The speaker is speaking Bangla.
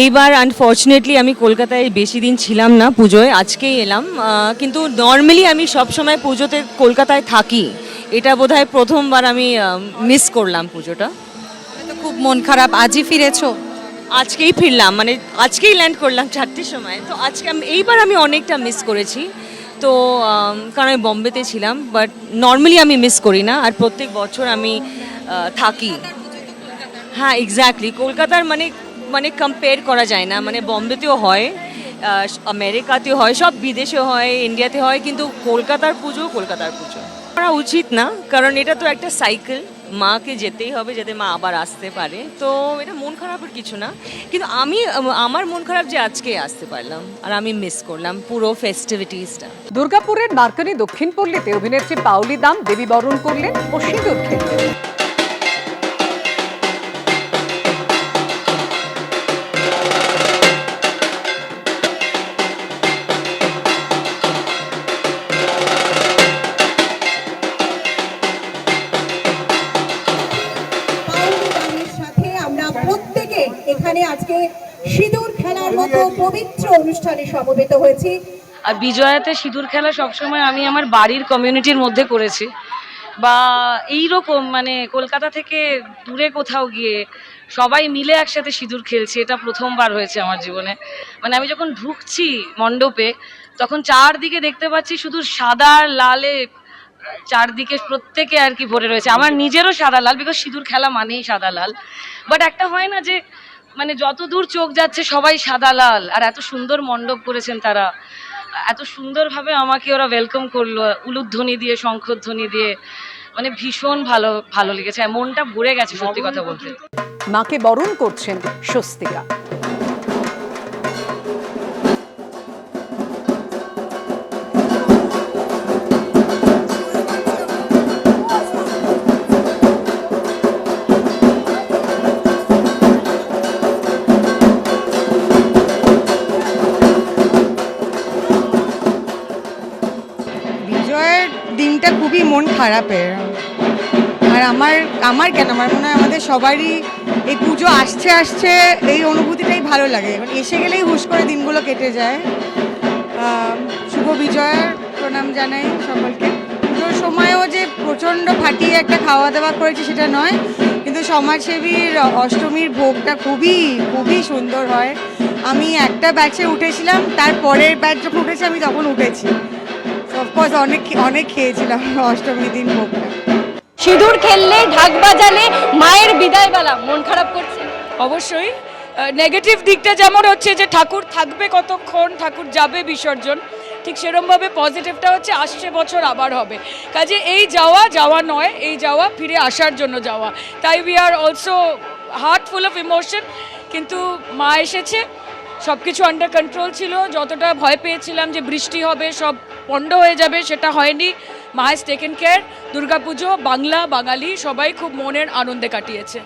এইবার আনফর্চুনেটলি আমি কলকাতায় বেশি দিন ছিলাম না পুজোয় আজকেই এলাম। কিন্তু নর্মালি আমি সব সময় পুজোতে কলকাতায় থাকি। এটা বোধহয় প্রথমবার আমি মিস করলাম পুজোটা। তো খুব মন খারাপ আজই ফিরেছো? আজকেই ফিরলাম মানে আজকেই ল্যান্ড করলাম চারটের সময়। তো আজকে আমি এইবার আমি অনেকটা মিস করেছি। তো কারণ আমি বম্বেতে ছিলাম বাট নর্মালি আমি মিস করি না। আর প্রত্যেক বছর আমি থাকি। হ্যাঁ এক্স্যাক্টলি কলকাতার মানে মানে কম্পেয়ার করা যায় না। মানে বম্বেতেও হয় আমেরিকাতেও হয়, সব বিদেশে হয়, ইন্ডিয়াতে হয়, কিন্তু কলকাতার পুজো কলকাতার পুজো। করা উচিত না, কারণ এটা তো একটা সাইকেল মাকে যেতেই হবে যাতে মা আবার আসতে পারে। তো এটা মন খারাপের কিছু না। কিন্তু আমি, আমার মন খারাপ যে আজকে আসতে পারলাম, আর আমি মিস করলাম পুরো ফেস্টিভিটিসটা দুর্গাপুরের মার্কানি দক্ষিণ পল্লীতে অভিনেত্রী পাউলি দাম দেবী বরণ করলেন ও সিঁদুর খেললেন এখানে আজকে সিঁদুর খেলার মতো পবিত্র অনুষ্ঠানে সমবেত হয়েছি। আর বিজয়াতে সিঁদুর খেলা সবসময় আমি আমার বাড়ির কমিউনিটির মধ্যে করেছি। বা এই রকম মানে কলকাতা থেকে দূরে কোথাও গিয়ে সবাই মিলে একসাথে সিঁদুর খেলছি এটা প্রথমবার হয়েছে আমার জীবনে। মানে আমি যখন ঢুকছি মণ্ডপে তখন চারদিকে দেখতে পাচ্ছি শুধু সাদা লালে চারদিকে প্রত্যেকে আর কি ভরে রয়েছে। আমার নিজেরও সাদা লাল বিকজ সিঁদুর খেলা মানেই সাদা লাল। বাট একটা হয় না যে মানে যত দূর চোখ যাচ্ছে সবাই সাদা লাল আর এত সুন্দর মণ্ডপ করেছেন তারা। এত সুন্দরভাবে আমাকে ওরা ওয়েলকাম করল উলুধ্বনি দিয়ে শঙ্খধ্বনি দিয়ে। মানে ভীষণ ভালো ভালো লেগেছে মনটা ভরে গেছে সত্যি কথা বলতে। মাকে বরণ করছেন স্বস্তিকা। দিনটা খুবই মন খারাপের। আর আমার আমার কেন? আমার মনে হয় আমাদের সবারই এই পুজো আসছে আসছে, এই অনুভূতিটাই ভালো লাগে। এসে গেলেই হুশ করে দিনগুলো কেটে যায়। শুভ বিজয়ের প্রণাম জানাই সকলকে। পুজোর সময়ও যে প্রচণ্ড ফাটিয়ে একটা খাওয়া দাওয়া করেছি সেটা নয়, কিন্তু সমাজসেবীর অষ্টমীর ভোগটা খুবই খুবই সুন্দর হয়। আমি একটা ব্যাচে উঠেছিলাম, তার পরের ব্যাচ যখন উঠেছি, আমি তখন উঠেছি। অফকোর্স অনেক অনেক খেয়েছিলাম অষ্টমীর দিন ভোগটা সিঁদুর খেললে ঢাক বাজালে মায়ের বিদায় বেলা মন খারাপ করছে। অবশ্যই নেগেটিভ দিকটা যেমন হচ্ছে যে ঠাকুর থাকবে কতক্ষণ ঠাকুর যাবে বিসর্জন ঠিক সেরমভাবে পজিটিভটা হচ্ছে আসছে বছর আবার হবে। কাজে এই যাওয়া যাওয়া নয় এই যাওয়া ফিরে আসার জন্য যাওয়া। তাই we are also heart full of emotion কিন্তু মা এসেছে সব কিছু আন্ডার কন্ট্রোল ছিল। যতটা ভয় পেয়েছিলাম যে বৃষ্টি হবে, সব পণ্ড হয়ে যাবে, সেটা হয়নি। মা has taken care Durgapujo, Bangla, Bengali, সবাই খুব মনের আনন্দে কাটিয়েছে।